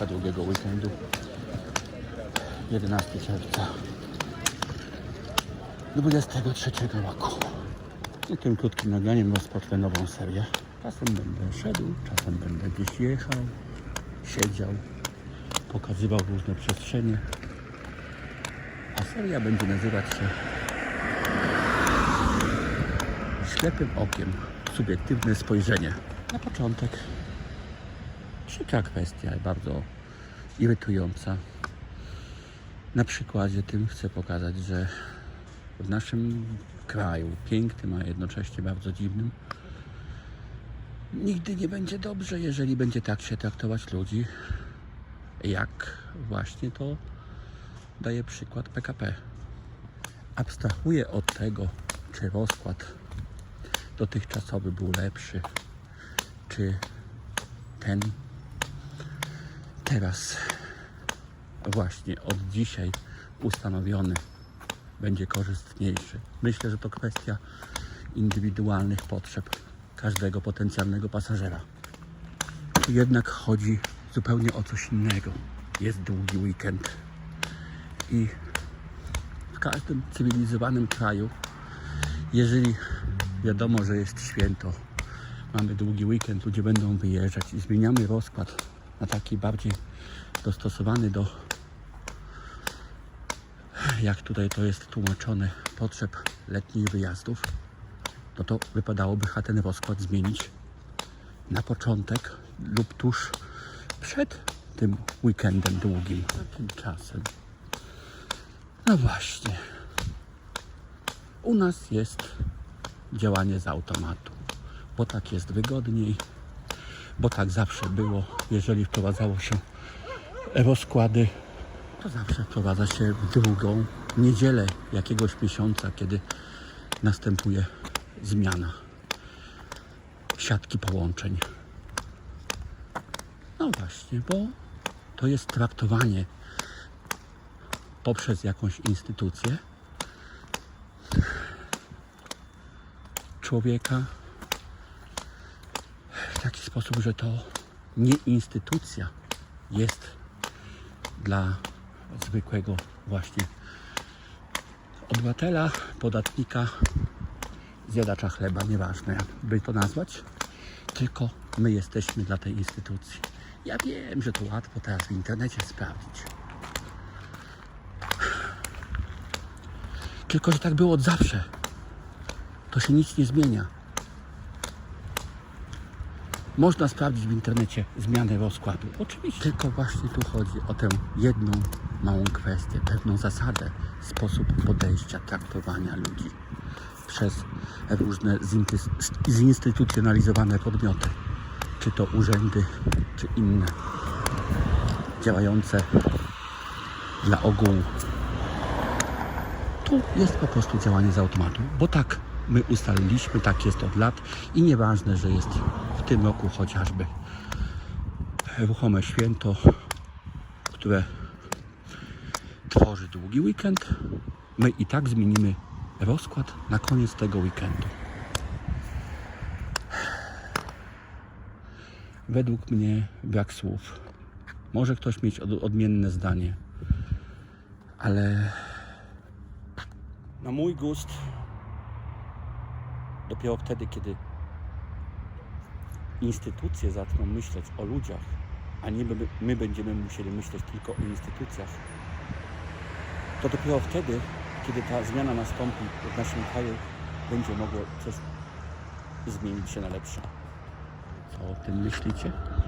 Polska długiego weekendu. 11 czerwca 23 roku. I tym krótkim nagraniem rozpocznę nową serię. Czasem będę szedł, czasem będę gdzieś jechał, siedział, pokazywał różne przestrzenie. A seria będzie nazywać się Ślepym okiem subiektywne spojrzenie. Na początek przykra kwestia, bardzo irytująca. Na przykładzie tym chcę pokazać, że w naszym kraju, pięknym, a jednocześnie bardzo dziwnym, nigdy nie będzie dobrze, jeżeli będzie tak się traktować ludzi, jak właśnie to daje przykład PKP. Abstrahuję od tego, czy rozkład dotychczasowy był lepszy, czy ten teraz właśnie od dzisiaj ustanowiony będzie korzystniejszy. Myślę, że to kwestia indywidualnych potrzeb każdego potencjalnego pasażera. Jednak chodzi zupełnie o coś innego. Jest długi weekend i w każdym cywilizowanym kraju, jeżeli wiadomo, że jest święto, mamy długi weekend, ludzie będą wyjeżdżać i zmieniamy rozkład na taki bardziej dostosowany do, jak tutaj to jest tłumaczone, potrzeb letnich wyjazdów, no to wypadałoby ten rozkład zmienić na początek lub tuż przed tym weekendem długim. Tymczasem, no właśnie, u nas jest działanie z automatu, bo tak jest wygodniej, bo tak zawsze było, jeżeli wprowadzało się rozkłady, to zawsze wprowadza się w drugą niedzielę jakiegoś miesiąca, kiedy następuje zmiana siatki połączeń. No właśnie, bo to jest traktowanie poprzez jakąś instytucję człowieka w taki sposób, że to nie instytucja jest dla zwykłego właśnie obywatela, podatnika, zjadacza chleba, nieważne jak by to nazwać, tylko my jesteśmy dla tej instytucji. Ja wiem, że to łatwo teraz w internecie sprawdzić. Tylko, że tak było od zawsze. To się nic nie zmienia. Można sprawdzić w internecie zmianę rozkładu. Oczywiście. Tylko właśnie tu chodzi o tę jedną małą kwestię, pewną zasadę, sposób podejścia, traktowania ludzi przez różne zinstytucjonalizowane podmioty. Czy to urzędy, czy inne działające dla ogółu. Tu jest po prostu działanie z automatu, bo tak my ustaliliśmy, tak jest od lat i nieważne, że jest tym roku chociażby ruchome święto, które tworzy długi weekend, my i tak zmienimy rozkład na koniec tego weekendu. Według mnie brak słów. Może ktoś mieć od, odmienne zdanie, ale na mój gust dopiero wtedy, kiedy instytucje zaczną myśleć o ludziach, a nie my, my będziemy musieli myśleć tylko o instytucjach, to dopiero wtedy, kiedy ta zmiana nastąpi w naszym kraju, będzie mogło coś zmienić się na lepsze. Co o tym myślicie?